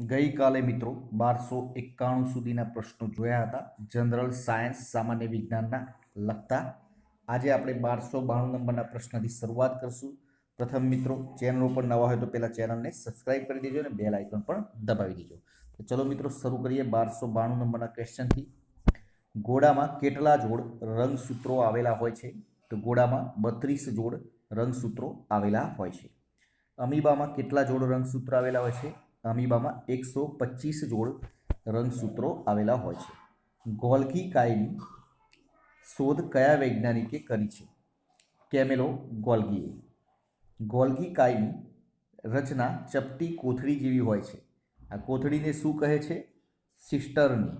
ગઈકાલે મિત્રો બારસો એકાણું સુધીના પ્રશ્નો જોયા હતા. જનરલ સાયન્સ સામાન્ય વિજ્ઞાનના લગતા. આજે આપણે બારસો બાણું નંબરના પ્રશ્નથી શરૂઆત કરશું. પ્રથમ મિત્રો ચેનલ ઉપર નવા હોય તો પહેલાં ચેનલને સબસ્ક્રાઇબ કરી દેજો અને બેલ આઇકન પણ દબાવી દેજો. તો ચલો મિત્રો, શરૂ કરીએ બારસો બાણું નંબરના ક્વેશ્ચનથી ઘોડામાં કેટલા જોડ રંગસૂત્રો આવેલા હોય છે? તો ઘોડામાં બત્રીસ જોડ રંગસૂત્રો આવેલા હોય છે. અમીબામાં કેટલા જોડ રંગસૂત્રો આવેલા હોય છે? અમીબામાં એકસો પચીસ જોડ રંગસૂત્રો આવેલા હોય છે. ગોલ્ગી કાયની શોધ કયા વૈજ્ઞાનિકે કરી છે? કેમેલો ગોલ્ગીએ ગોલ્ગી કાયની રચના ચપટી કોથળી જેવી હોય છે. આ કોથળીને શું કહે છે? સિસ્ટરની.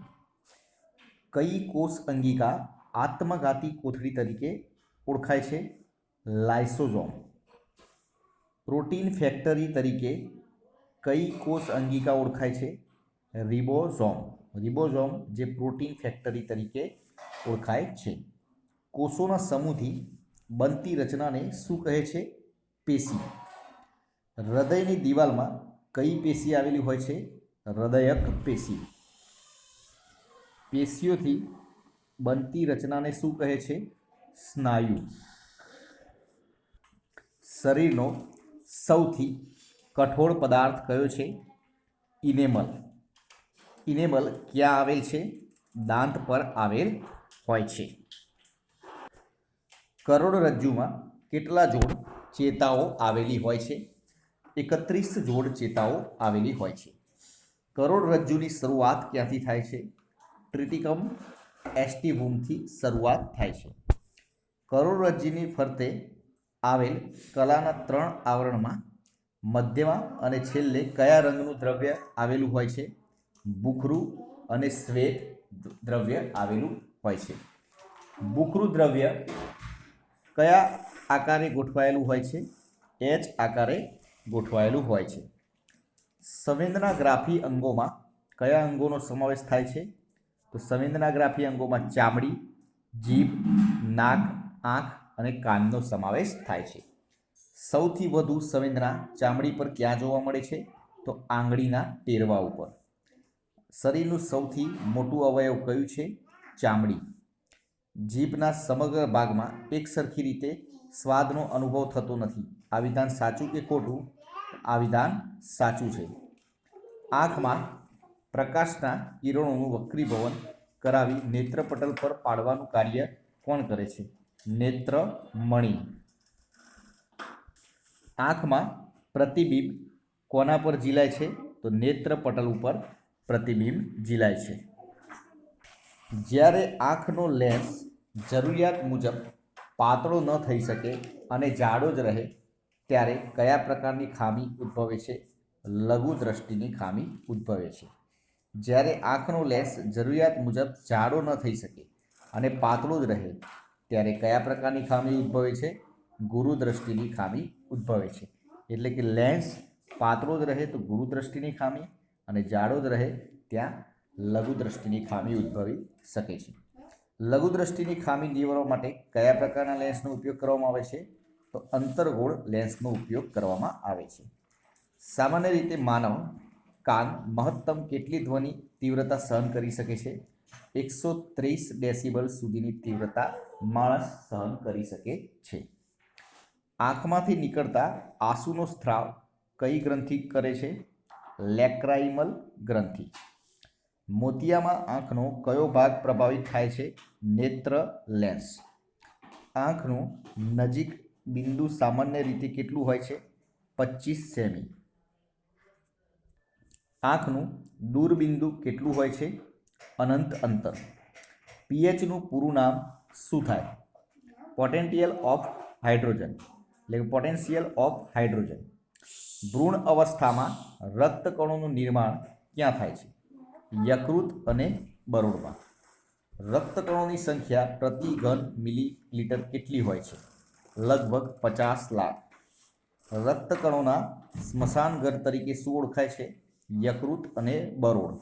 કઈ કોષ અંગિકા આત્મઘાતી કોથળી તરીકે ઓળખાય છે? લાઇસોઝોમ. પ્રોટીન ફેક્ટરી તરીકે કઈ કોષ અંગિકા ઓળખાય છે? રિબોઝોમ. રિબોઝોમ જે પ્રોટીન ફેક્ટરી તરીકે ઓળખાય છે. કોષોના સમૂહથી બનતી રચનાને શું કહે છે? પેશી. હૃદયની દિવાલમાં કઈ પેશી આવેલી હોય છે? હૃદયક પેશી. પેશીઓથી બનતી રચનાને શું કહે છે? સ્નાયુ. શરીરનો સૌથી કઠોળ પદાર્થ કયો છે? ઇનેમલ ઇનેમલ ક્યાં આવેલ છે? દાંત પર આવેલ હોય છે. કરોડરજ્જુમાં કેટલા જોડ ચેતાઓ આવેલી હોય છે? એકત્રીસ જોડ ચેતાઓ આવેલી હોય છે. કરોડરજ્જુની શરૂઆત ક્યાંથી થાય છે? ટ્રિટિકમ એસ્ટિવૂમથી શરૂઆત થાય છે. કરોડરજ્જુની ફરતે આવેલ કલાના ત્રણ આવરણમાં મધ્યમાં અને છેલ્લે કયા રંગનું દ્રવ્ય આવેલું હોય છે? બુખરું અને શ્વેત દ્રવ્ય આવેલું હોય છે. બુખરું દ્રવ્ય કયા આકારે ગોઠવાયેલું હોય છે? એચ આકારે ગોઠવાયેલું હોય છે. સંવેદનાગ્રાફી અંગોમાં કયા અંગોનો સમાવેશ થાય છે? તો સંવેદનાગ્રાફી અંગોમાં ચામડી, જીભ, નાક, આંખ અને કાનનો સમાવેશ થાય છે. સૌથી વધુ સંવેદના ચામડી પર ક્યાં જોવા મળે છે? તો આંગળીના ટેરવા ઉપર. શરીરનું સૌથી મોટું અવયવ કયું છે? ચામડી. જીભના સમગ્ર ભાગમાં એક સરખી રીતે સ્વાદનો અનુભવ થતો નથી. આ વિધાન સાચું કે ખોટું? આ વિધાન સાચું છે. આંખમાં પ્રકાશના કિરણોનું વક્રીભવન કરાવી નેત્રપટલ પર પાડવાનું કાર્ય કોણ કરે છે? નેત્રમણી. આંખમાં પ્રતિબિંબ કોના પર ઝીલાય છે? તો નેત્રપટલ ઉપર પ્રતિબિંબ ઝીલાય છે. જ્યારે આંખનો લેન્સ જરૂરિયાત મુજબ પાતળો ન થઈ શકે અને જાડો જ રહે, ત્યારે કયા પ્રકારની ખામી ઉદ્ભવે છે? લઘુ દ્રષ્ટિની ખામી ઉદ્ભવે છે. જ્યારે આંખનો લેન્સ જરૂરિયાત મુજબ જાડો ન થઈ શકે અને પાતળો જ રહે, ત્યારે કયા પ્રકારની ખામી ઉદ્ભવે છે? ગુરુ દ્રષ્ટિની ખામી ઉદ્ભવે છે. એટલે કે લેન્સ પાતળો જ રહે તો ગુરુ દ્રષ્ટિની ખામી અને જાડો જ રહે ત્યાં લઘુ દ્રષ્ટિની ખામી ઉદ્ભવી શકે છે. લઘુ દ્રષ્ટિની ખામી નિવારવા માટે કયા પ્રકારના લેન્સનો ઉપયોગ કરવામાં આવે છે? તો અંતર્ગોળ લેન્સનો ઉપયોગ કરવામાં આવે છે. સામાન્ય રીતે માનવ કાન મહત્તમ કેટલી ધ્વનિ તીવ્રતા સહન કરી શકે છે? એકસો ત્રીસ ડેસિબલ સુધીની તીવ્રતા માણસ સહન કરી શકે છે. આંખમાંથી નીકળતા આંસુનો સ્ત્રાવ કઈ ગ્રંથિ કરે છે? લેક્રાઇમલ ગ્રંથિ. મોતિયામાં આંખનો કયો ભાગ પ્રભાવિત થાય છે? નેત્ર લેન્સ. આંખનું નજીક બિંદુ સામાન્ય રીતે કેટલું હોય છે? પચીસ સેમી. આંખનું દૂરબિંદુ કેટલું હોય છે? અનંત અંતર. પીએચનું પૂરું નામ શું થાય? Potential of hydrogen. એટલે કે પોટેન્શિયલ ઓફ હાઇડ્રોજન ભ્રૂણ અવસ્થામાં રક્તકણોનું નિર્માણ ક્યાં થાય છે? યકૃત અને બરોડમાં રક્તકણોની સંખ્યા પ્રતિ ઘન મિલીલીટર કેટલી હોય છે? લગભગ પચાસ લાખ. રક્તકણોના સ્મશાન ઘર તરીકે શું ઓળખાય છે? યકૃત અને બરોડ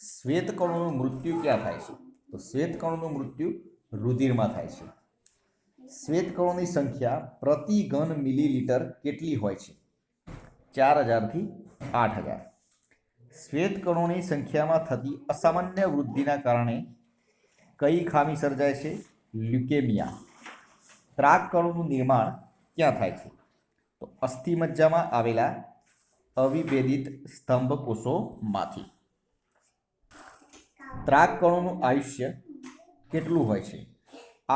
શ્વેતકણોનું મૃત્યુ ક્યાં થાય છે? તો શ્વેતકણોનું મૃત્યુ રુધિરમાં થાય છે. શ્વેતકણોની સંખ્યા પ્રતિ ઘન મિલીલીટર કેટલી હોય છે? ચાર હજારથી આઠ હજાર. શ્વેતકણોની સંખ્યામાં થતી અસામાન્ય વૃદ્ધિના કારણે કઈ ખામી સર્જાય છે? લ્યુકેમિયા. ત્રાકકણોનું નિર્માણ ક્યાં થાય છે? તો અસ્થિમજ્જામાં આવેલા અવિભેદિત સ્તંભ કોષોમાંથી ત્રાકકણોનું આયુષ્ય કેટલું હોય છે?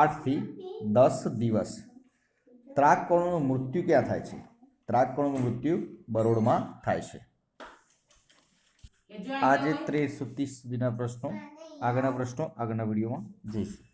આઠથી દસ દિવસ. ત્રાકકણોનું મૃત્યુ ક્યાં થાય છે? ત્રાકકણોનું મૃત્યુ બરોડમાં થાય છે. આજે ત્રેવીસ સુધીના પ્રશ્નો, આગળના પ્રશ્નો આગળના વિડીયોમાં જોઈશું.